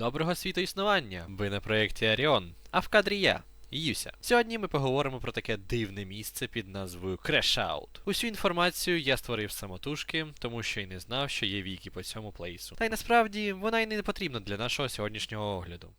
Доброго світу існування! Ви на проєкті Аріон, а в кадрі я. Юся. Сьогодні ми поговоримо про таке дивне місце під назвою Крешаут. Усю інформацію я створив самотужки, тому що й не знав, що є віки по цьому плейсу. Та й насправді вона й не потрібна для нашого сьогоднішнього огляду.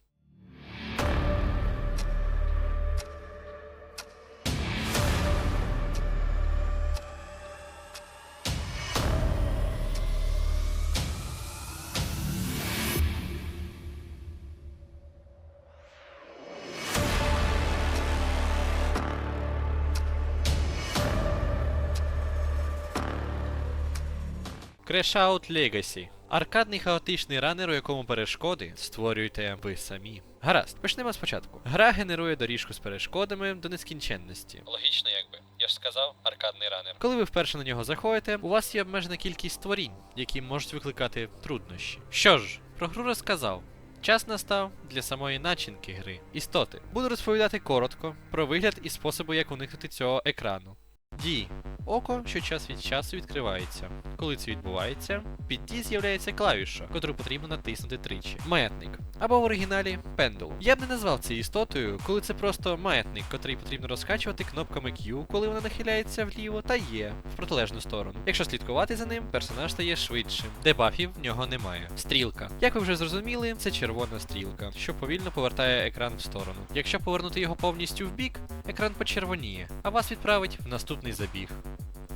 Crash Out Legacy. Аркадний хаотичний ранер, у якому перешкоди створюєте ви самі. Гаразд, почнемо спочатку. Гра генерує доріжку з перешкодами до нескінченності. Логічно, якби. Я ж сказав, аркадний ранер. Коли ви вперше на нього заходите, у вас є обмежена кількість створінь, які можуть викликати труднощі. Що ж, про гру розказав. Час настав для самої начинки гри. Істоти. Буду розповідати коротко про вигляд і способи, як уникнути цього екрану. Дії. Око, що час від часу відкривається. Коли це відбувається, під Ді з'являється клавіша, котру потрібно натиснути тричі. Маятник. Або в оригіналі пендул. Я б не назвав це істотою, коли це просто маятник, котрий потрібно розкачувати кнопками Q, коли вона нахиляється вліво, та є в протилежну сторону. Якщо слідкувати за ним, персонаж стає швидшим. Дебафів в нього немає. Стрілка. Як ви вже зрозуміли, це червона стрілка, що повільно повертає екран в сторону. Якщо повернути його повністю в бік, екран почервоніє, а вас відправить в наступний забіг.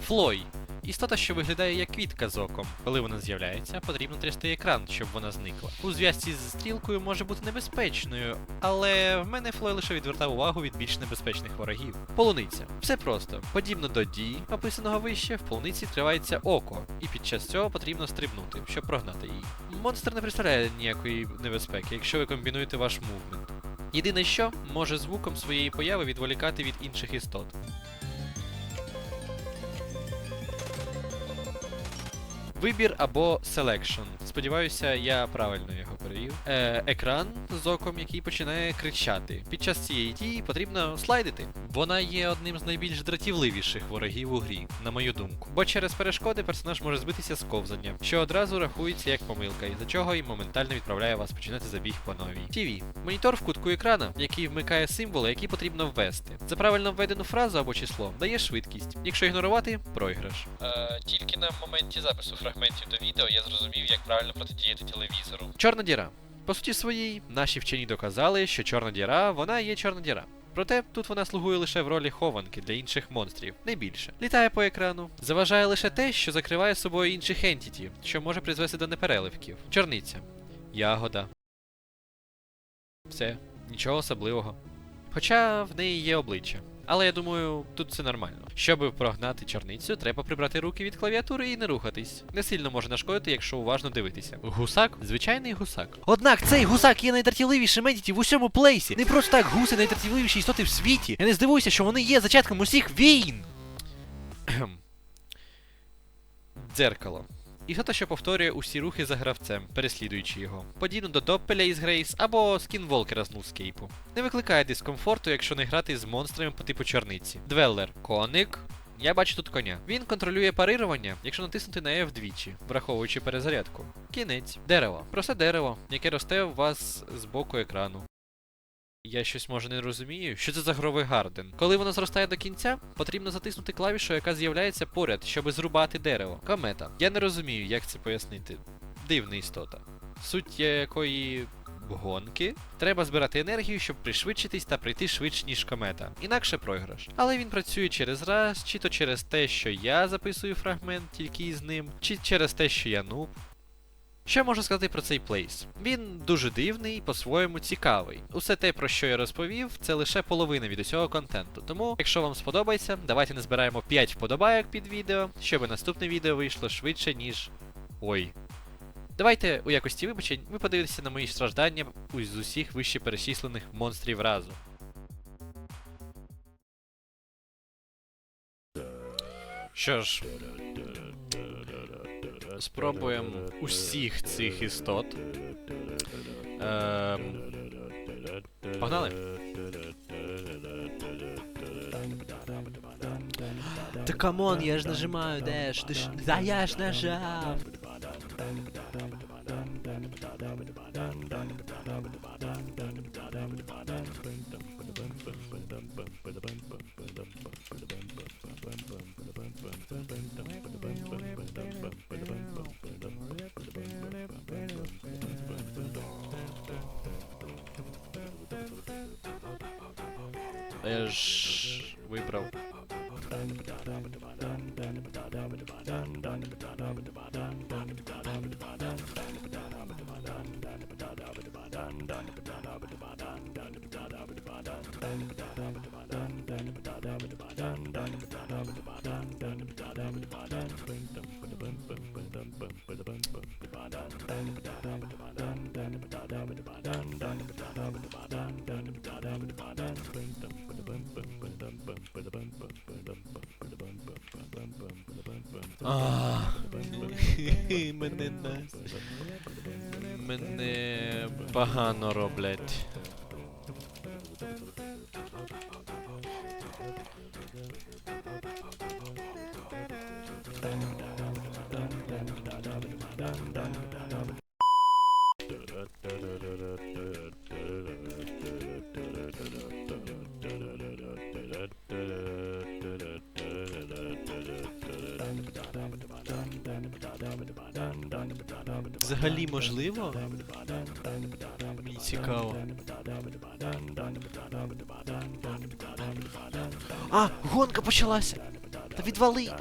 Флой. Істота, що виглядає як квітка з оком. Коли вона з'являється, потрібно трясти екран, щоб вона зникла. У зв'язці з стрілкою може бути небезпечною, але в мене Флой лише відвертав увагу від більш небезпечних ворогів. Полуниця. Все просто. Подібно до дії, описаного вище, в полуниці тривається око, і під час цього потрібно стрибнути, щоб прогнати її. Монстр не представляє ніякої небезпеки, якщо ви комбінуєте ваш мувмент. Єдине що може звуком своєї появи відволікати від інших істот. Вибір або Selection. Сподіваюся, я правильно його перевів. Е, екран з оком, який починає кричати. Під час цієї дії потрібно слайдити. Вона є одним з найбільш дратівливіших ворогів у грі, на мою думку. Бо через перешкоди персонаж може збитися з ковзання, що одразу рахується як помилка, із-за чого і моментально відправляє вас починати забіг по новій. TV. Монітор в кутку екрана, який вмикає символи, які потрібно ввести. За правильно введену фразу або число дає швидкість. Якщо ігнорувати, програш. Е, тільки на моменті запису фрагментів до відео я зрозумів, як правильно протидіяти телевізору. Чорна діра. По суті своїй, наші вчені доказали, що чорна діра, вона є чорна діра. Проте тут вона слугує лише в ролі хованки для інших монстрів, не більше. Літає по екрану. Заважає лише те, що закриває собою інших ентіті, що може призвести до непереливків. Чорниця. Ягода. Все, нічого особливого. Хоча в неї є обличчя. Але я думаю, тут це нормально. Щоб прогнати чорницю, треба прибрати руки від клавіатури і не рухатись. Не сильно може нашкодити, якщо уважно дивитися. Гусак звичайний гусак. Однак цей гусак є найдратівливішим едіті в усьому плейсі. Не просто так гуси найдратівливіші істоти в світі. Я не здивуюся, що вони є зачатком усіх війн. Дзеркало. Істота, що повторює усі рухи за гравцем, переслідуючи його. Подібно до Доппеля із Грейс або Скінволкера з Нулскейпу. Не викликає дискомфорту, якщо не грати з монстрами по типу чорниці. Двеллер. Коник. Я бачу тут коня. Він контролює парирування, якщо натиснути на F двічі, враховуючи перезарядку. Кінець. Дерево. Просте дерево, яке росте у вас з боку екрану. Я щось може не розумію. Що це за гровий гарден? Коли воно зростає до кінця, потрібно затиснути клавішу, яка з'являється поряд, щоб зрубати дерево. Комета. Я не розумію, як це пояснити. Дивна істота. Суть якої гонки. Треба збирати енергію, щоб пришвидшитись та прийти швидше, ніж комета. Інакше програш. Але він працює через раз, чи то через те, що я записую фрагмент тільки із ним, чи через те, що я нуб. Що можу сказати про цей плейс? Він дуже дивний, по-своєму цікавий. Усе те, про що я розповів, це лише половина від усього контенту. Тому, якщо вам сподобається, давайте не збираємо 5 вподобайок під відео, щоб наступне відео вийшло швидше, ніж. Ой. Давайте у якості вибачень ви подивитеся на мої страждання з усіх вище перечислених монстрів разу. Що ж, спробуємо усіх цих істот. Е, Погнали. Та камон, я ж нажимаю, де ж? Да я ж нажав. Я ж вибрав. Ах, мене нас. Мене погано роблять. Взагалі можливо? Мені цікаво. А, гонка почалася! Та відвали!